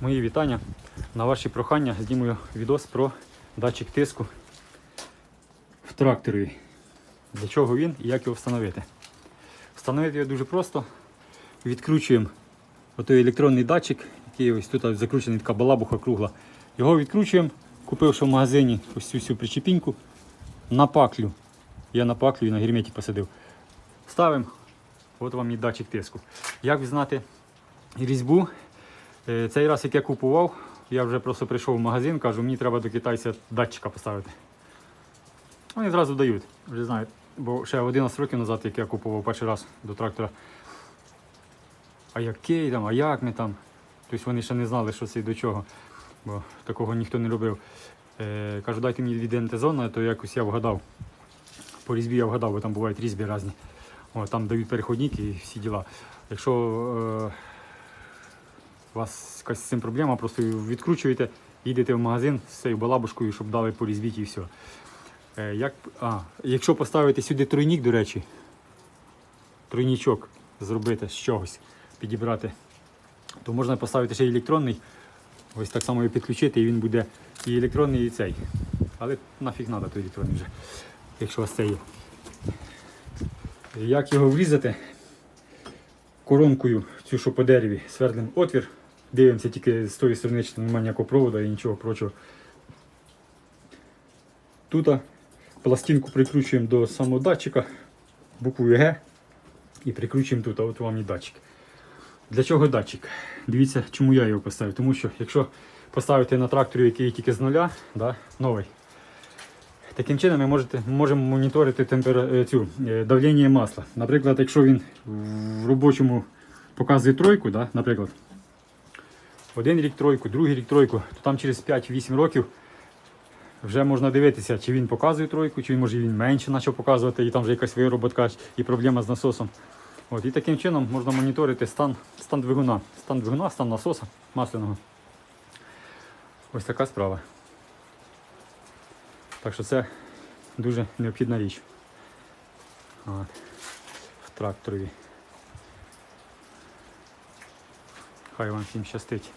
Мої вітання. На ваші прохання знімаю відос про датчик тиску в тракторі. Для чого він і як його встановити. Встановити його дуже просто. Відкручуємо отой електронний датчик, який ось тут закручений така балабуха кругла. Його відкручуємо, купивши в магазині ось цю всю причепіньку на паклю. Я на паклю і на герметі посадив. Ставимо. От вам і датчик тиску. Як знати різьбу? Е, Цей раз, як я купував, я вже просто прийшов в магазин, кажу, мені треба до китайця датчика поставити. Вони зразу дають, вже знають. Бо ще 11 років назад, як я купував перший раз до трактора. А який там, а як ми там? Тобто вони ще не знали, що це і до чого. Бо такого ніхто не робив. Е, кажу, дайте мені від ентезона, то якось я вгадав. По різьбі я вгадав, бо там бувають різьби різні. О, там дають переходники і всі діла. Якщо е, у вас якась з цим проблема, просто відкручуєте, їдете в магазин з цією балабушкою, щоб дали по і все. Е, як, а, якщо поставити сюди тройнік, до речі, тройнічок зробити з чогось, підібрати, то можна поставити ще й електронний. Ось так само і підключити, і він буде і електронний, і цей. Але нафіг треба той електронний вже, якщо у вас це є. Як його врізати? Коронкою, цю що по дереві, свердлим отвір. Дивимося тільки з тої сторони, чи немає ніякого проводу і нічого прочого. Тут пластинку прикручуємо до самого датчика, буквою Г і прикручуємо тут, а от вам і датчик. Для чого датчик? Дивіться, чому я його поставив. Тому що якщо поставити на тракторі, який тільки з нуля, да, новий, таким чином ми можете, можемо моніторити темпера, е, е, давлення масла. Наприклад, якщо він в робочому показує тройку, да, наприклад, один рік тройку, другий рік тройку, то там через 5-8 років вже можна дивитися, чи він показує тройку, чи може він менше почав показувати, і там вже якась вироботка і проблема з насосом. От, і таким чином можна моніторити стан, стан двигуна, стан двигуна, стан насоса масляного. Ось така справа. Так що це дуже необхідна річ. От, в тракторі. Хай вам всім щастить.